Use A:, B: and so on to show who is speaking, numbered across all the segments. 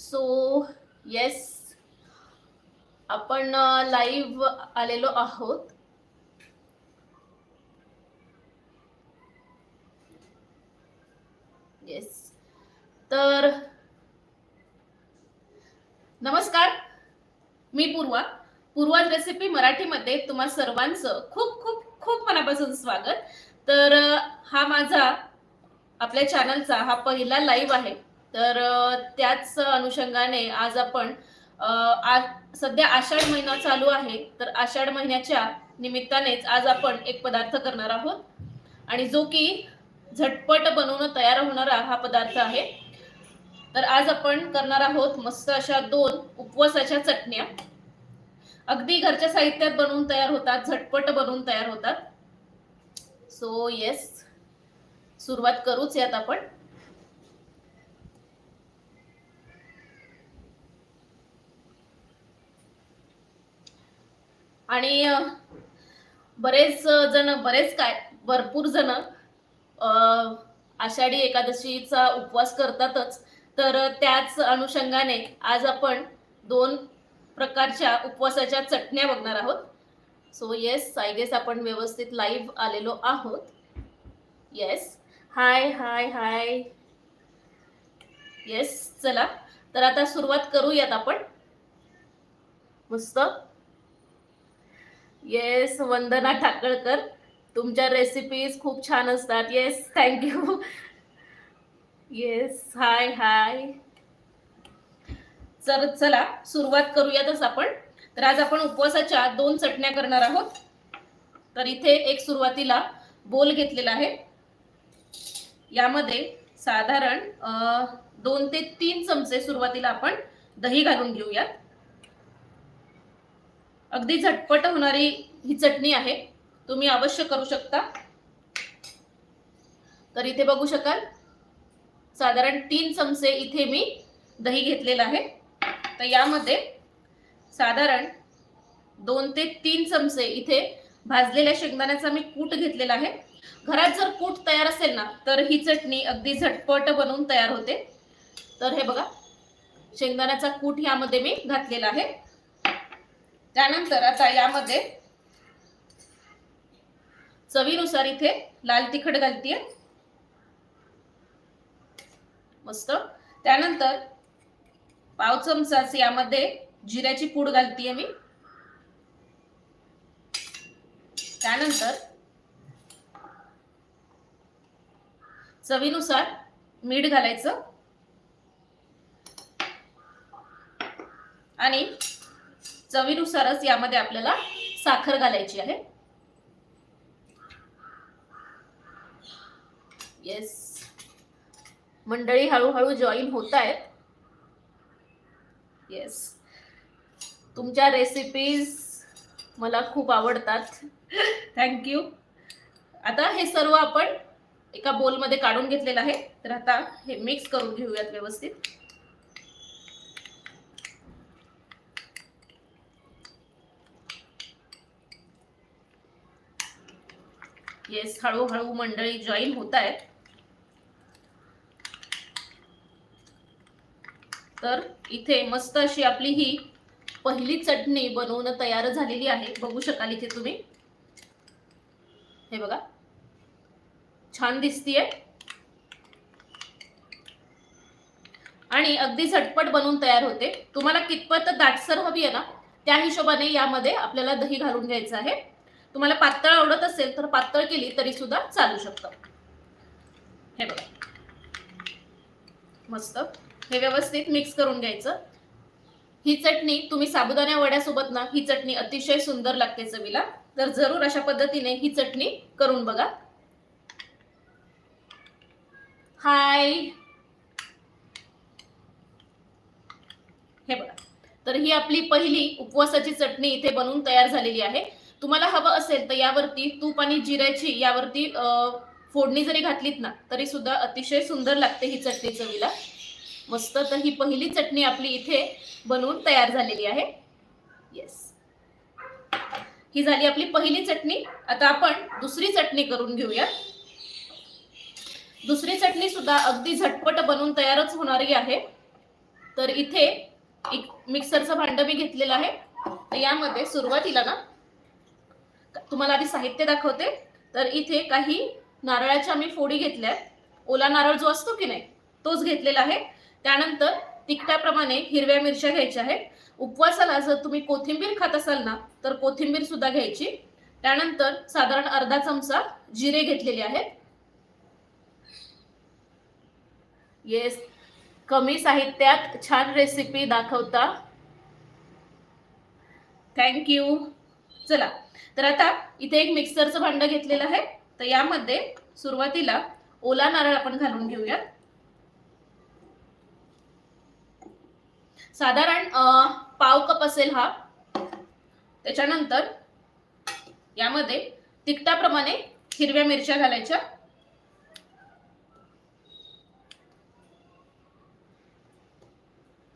A: So yes आपण live आलेलो आहोत. येस तर नमस्कार. मी पूर्वा. पूर्वाज रेसिपी मराठीमध्ये तुम्हा सर्वांचं खूप खूप खूप मनापासून स्वागत. तर हा माझा आपल्या चॅनलचा हा पहिला लाईव्ह आहे. तर त्याच अनुषंगाने आज आपण सध्या आषाढ महिना चालू आहे. तर आषाढ महिन्याच्या निमित्तानेच आज आपण एक पदार्थ करणार आहोत. आणि जो की झटपट बनवून तयार होणारा हा पदार्थ आहे. तर आज आपण करणार आहोत मस्त अशा दोन उपवासाच्या चटण्या. अगदी घरच्या साहित्यात बनवून तयार होतात झटपट बनवून तयार होतात. सो येस सुरुवात करूच यात आपण. आणि बरेच जण बरेच काय भरपूर जण आषाढी एकादशीचा उपवास करतातच. तर त्याच अनुषंगाने आज आपण दोन प्रकारच्या उपवासाच्या चटण्या बघणार आहोत. सो येस आय गेस आपण व्यवस्थित लाईव्ह आलेलो आहोत. येस हाय हाय हाय येस चला. तर आता सुरुवात करूयात आपण. मस्त. येस वंदना ठाकळकर तुमच्या रेसिपीज खूप छान असतात. Yes thank you yes hi hi तर चला सुरुवात करूयातच आपण. तर आज आपण उपवासाच्या दोन चटण्या करणार आहोत. तर इथे एक सुरुवातीला बोल घेतलेला आहे. यामध्ये साधारण दोन ते तीन चमचे सुरुवातीला आपण दही घालून घेऊयात. अगदी झटपट होणारी ही चटणी आहे. तुम्ही अवश्य करू शकता. तर इथे बघू शकाल. साधारण तीन चमचे इथे मी दही घेतलेलं आहे. तर यामध्ये साधारण दोन ते तीन चमचे इथे भाजलेल्या शेंगदाण्याचा मी कूट घेतलेला आहे. घरात जर कूट तयार असेल ना तर ही चटणी अगदी झटपट बनवून तयार होते. तर हे बघा शेंगदाण्याचा कूट यामध्ये मी घातलेला आहे. त्यानंतर आता यामध्ये चवीनुसार इथे लाल तिखट घालतीये. मस्त. त्यानंतर पाव चमचाच यामध्ये जिऱ्याची पूड घालतीये मी. त्यानंतर चवीनुसार मीठ घालायचं. आणि चवीनुसारच यामध्ये आपल्याला साखर घालायची आहे. येस मंडळी हळूहळू जॉईन होत आहेत. येस तुमच्या रेसिपीज मला खूप आवडतात. थँक्यू आता हे सर्व आपण एका बोलमध्ये काढून घेतलेलं आहे. तर आता हे मिक्स करून घेऊयात व्यवस्थित. येस हळूहळू मंडळी जॉईन होत आहेत तर इथे मस्त अशी आपली ही पहिली चटणी बनवून तयार झालेली आहे. बघू शकाल इथे तुम्ही. हे बघा. छान दिसतीये. आणि अगदी झटपट बनवून तयार होते. तुम्हाला कितपत दाटसर हवी आहे ना त्या हिशोबाने यामध्ये आपल्याला दही घालून घ्यायचं आहे. तुम्हाला पातळ आवडत असेल तर पातळ केली तरी सुद्धा चालू शकतं. हे बघा. मस्त. हे व्यवस्थित मिक्स करून घ्यायचं. ही चटणी तुम्ही साबुदाण्या वड्यासोबत ना ही चटणी अतिशय सुंदर लागते चवीला. तर जरूर अशा पद्धतीने ही चटणी करून बघा. हाय. हे बघा. तर ही आपली पहिली उपवासाची चटणी इथे बनवून तयार झालेली आहे. तुम्हाला हवं असेल तर यावरती तूप आणि जिऱ्याची यावरती फोडणी जरी घातलीत ना तरी सुद्धा अतिशय सुंदर लागते ही चटणी चवीला. मस्त तर ही पहिली चटणी आपली इथे बनवून तयार झालेली आहे. येस ही झाली आपली पहिली चटणी. आता आपण दुसरी चटणी करून घेऊया. दुसरी चटणी सुद्धा अगदी झटपट बनवून तयारच होणारी आहे. तर इथे एक मिक्सरचं भांडं मी घेतलेलं आहे. तर यामध्ये सुरुवातीला ना तुम्हाला आधी साहित्य दाखवते. तर इथे काही नारळाच्या आम्ही फोडी घेतल्या ओला नारळ जो असतो की नाही तोच घेतलेला आहे. त्यानंतर तिखटाप्रमाणे हिरव्या मिरच्या घ्यायच्या आहेत. उपवासाला जर तुम्ही कोथिंबीर खात असाल ना तर कोथिंबीर सुद्धा घ्यायची. त्यानंतर साधारण अर्धा चमचा जिरे घेतलेले आहेत. येस कमी साहित्यात छान रेसिपी दाखवता. थँक्यू चला. तर आता इथे एक मिक्सरचं भांड घेतलेलं आहे. तर यामध्ये सुरुवातीला ओला नारळ आपण घालून घेऊयात. साधारण पाव कप असेल हा. त्याच्यानंतर यामध्ये तिखटाप्रमाणे हिरव्या मिरच्या घालायच्या.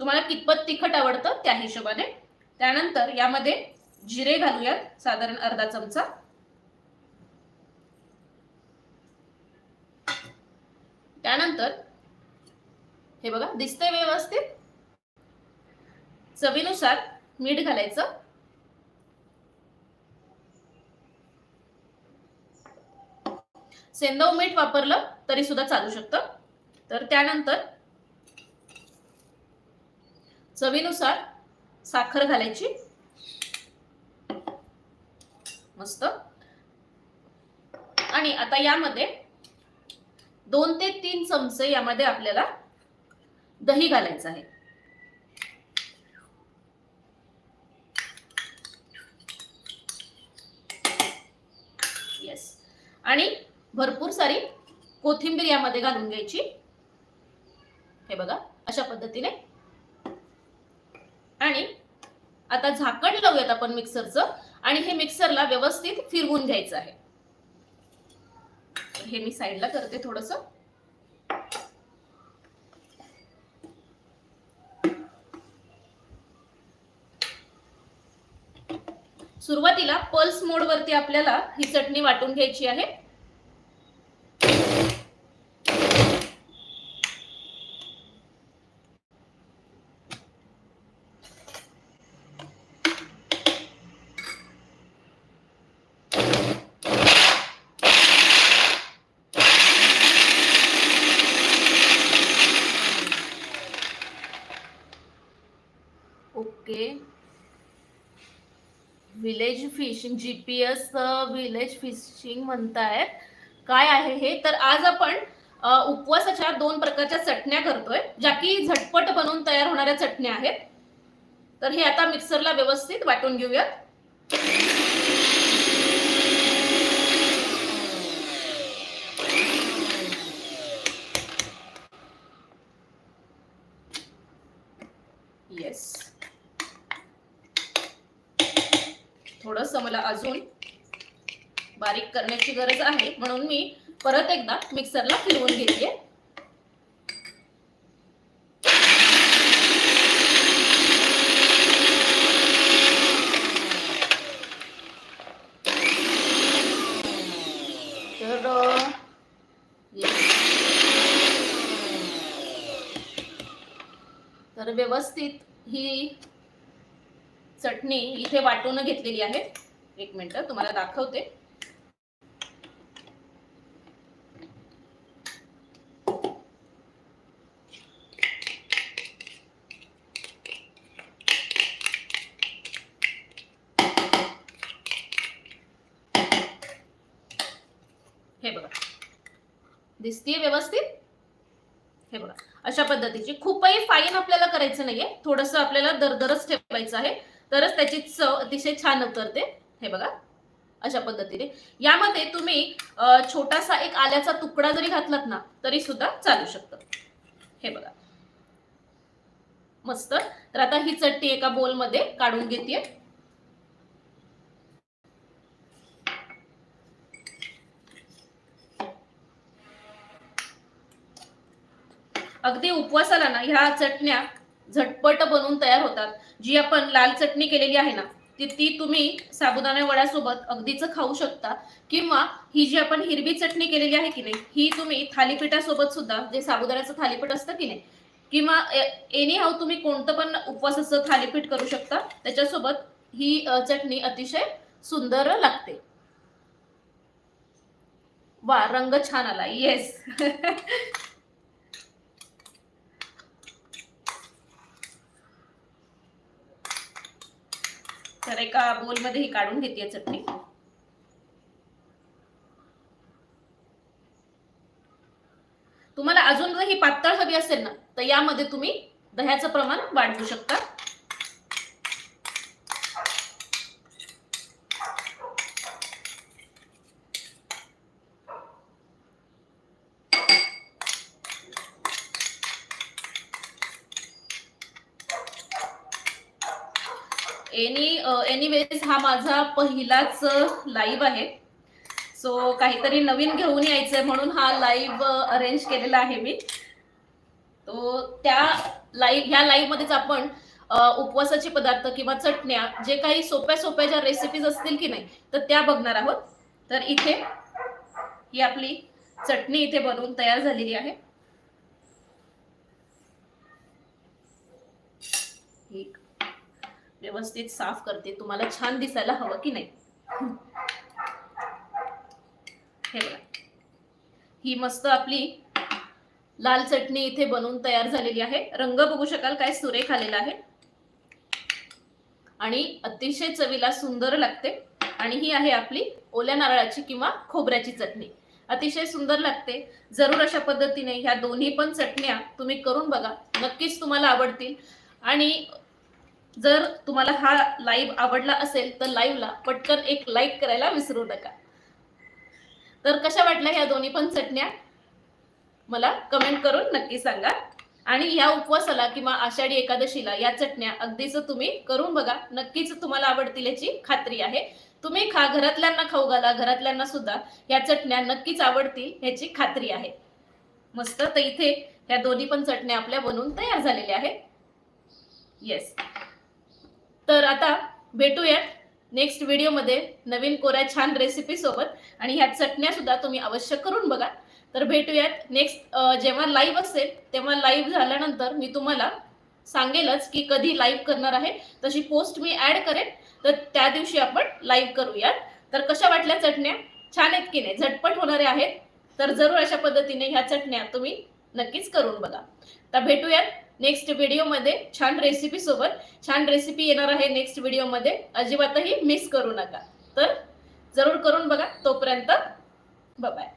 A: तुम्हाला कितपत तिखट आवडतं त्या हिशोबाने. त्यानंतर यामध्ये जिरे घालूयात साधारण अर्धा चमचा. त्यानंतर हे बघा दिसतंय व्यवस्थित. चवीनुसार मीठ घालायचं. सेंदव मीठ वापरलं तरी सुद्धा चालू शकतं. तर त्यानंतर चवीनुसार साखर घालायची. मस्त. आणि आता यामध्ये दोन ते तीन चमचे यामध्ये आपल्याला दही घालायचं आहे. येस आणि भरपूर सारी कोथिंबीर यामध्ये घालून घ्यायची. हे बघा अशा पद्धतीने. आणि आता झाकण लावूयात आपण मिक्सरचं. आणि हे मिक्सरला व्यवस्थित फिरवून घ्यायचं आहे. हे मी साईडला करते थोडस. सुरुवातीला पल्स मोड वरती आपल्याला ही चटणी वाटून घ्यायची आहे. Village fishing GPS village fishing म्हणतायत. काय आहे हे? तर आज आपण उपवासाच्या दोन प्रकारच्या चटण्या करतोय ज्या की झटपट बनवून तयार होणाऱ्या चटण्या आहेत. तर हे आता मिक्सरला व्यवस्थित वाटून घेऊयात येस थोडस मला अजून बारीक करण्याची गरज आहे. म्हणून मी परत एकदा मिक्सरला फिरवून घेते. तर तर व्यवस्थित ही चटणी इथे वाटून घेतलेली आहे. एक मिनटं तुम्हाला दाखवते. हे बघा. दिसतीये व्यवस्थित? हे बघा. अशा पद्धतीची खूपही फाईन आपल्याला करायचं नाहीये. थोडस आपल्याला दरदरच ठेवायचं आहे. तरच त्याची चव अतिशय छान उतरते. हे बघा. अशा पद्धतीने. यामध्ये तुम्ही छोटासा एक आल्याचा तुकडा जरी घातलात ना तरी सुद्धा चालू शकतं. हे बघा. मस्त. तर आता ही चटणी एका बोलमध्ये काढून घेते अगदी उपवासाला ना ह्या चटण्या झटपट बनवून तयार होतात. जी आपण लाल चटणी केलेली आहे ना ती ती तुम्ही साबुदाणा वड्यासोबत अगदीच खाऊ शकता. किंवा ही जी आपण हिरवी चटणी केलेली आहे की नाही ही तुम्ही थालीपीठासोबत सुद्धा जे साबुदाण्याचं थालीपीठ असतं की नाही किंवा एनी हाऊ तुम्ही कोणतं पण उपवासाचं थालीपीठ करू शकता त्याच्यासोबत ही चटणी अतिशय सुंदर लागते. वा रंग छान आला. येस तर एका बोलमध्ये ही काढून घेते चटणी. तुम्हाला अजून जर ही पातळ हवी असेल ना तर यामध्ये तुम्ही दह्याचं प्रमाण वाढवू शकता. एनी एनिवेज uh, हा माझा पहिलाच uh, लाईव्ह आहे. सो काहीतरी नवीन घेऊन यायचंय म्हणून हा लाईव्ह अरेंज uh, केलेला आहे मी. तो त्या लाईव्ह ह्या लाईव्ह मध्येच आपण उपवासाचे पदार्थ किंवा चटण्या जे काही सोप्या सोप्या ज्या रेसिपीज असतील की नाही तर त्या बघणार आहोत. तर इथे ही आपली चटणी इथे बनवून तयार झालेली आहे ही व्यवस्थित साफ करते. तुम्हाला छान दिसायला हवं की नाही? हे बघा. ही मस्त आपली लाल चटणी इथे बनवून तयार झालेली आहे. रंग बघू शकाल काय सुरेख आलेला आहे. आणि अतिशय चवीला सुंदर लागते. आणि ही आहे आपली ओल्या नारळाची किंवा खोबऱ्याची चटणी. अतिशय सुंदर लागते. जरूर अशा पद्धतीने ह्या दोन्ही पण चटण्या तुम्ही करून बघा. नक्कीच तुम्हाला आवडतील. आणि जर तुम्हाला हा लाईव्ह आवडला असेल तर लाईव्हला पटकन एक लाईक करायला विसरू नका. तर कशा वाटल्या ह्या दोन्ही पण चटण्या? मला कमेंट करून नक्की सांगा. आणि या उपवासाला किंवा आषाढी एकादशीला या चटण्या अगदीच तुम्ही करून बघा. नक्कीच तुम्हाला आवडतील याची खात्री आहे. तुम्ही खा घरातल्यांना खाऊ घाला घरातल्यांना सुद्धा या चटण्या नक्कीच आवडतील ह्याची खात्री आहे. मस्त तर इथे ह्या दोन्ही पण चटण्या आपल्या बनवून तयार झालेल्या आहेत. येस तर आता भेटूयात नेक्स्ट व्हिडिओमध्ये नवीन कोऱ्या छान रेसिपी सोबत. आणि ह्या चटण्या सुद्धा तुम्ही अवश्य करून बघा. तर भेटूयात नेक्स्ट जेव्हा लाईव्ह असेल तेव्हा लाईव्ह झाल्यानंतर मी तुम्हाला सांगेलच की कधी लाईव्ह करणार आहे. तशी पोस्ट मी ऍड करेन. तर त्या दिवशी आपण लाईव्ह करूयात. तर कशा वाटल्या चटण्या? छान आहेत की नाही? झटपट होणाऱ्या आहेत. तर जरूर अशा पद्धतीने ह्या चटण्या तुम्ही नक्कीच करून बघा. तर भेटूयात नेक्स्ट व्हिडिओमध्ये छान रेसिपी सोबत छान रेसिपी येणार आहे नेक्स्ट व्हिडिओमध्ये अजिबातही मिस करू नका. तर जरूर करून बघा. तोपर्यंत बाय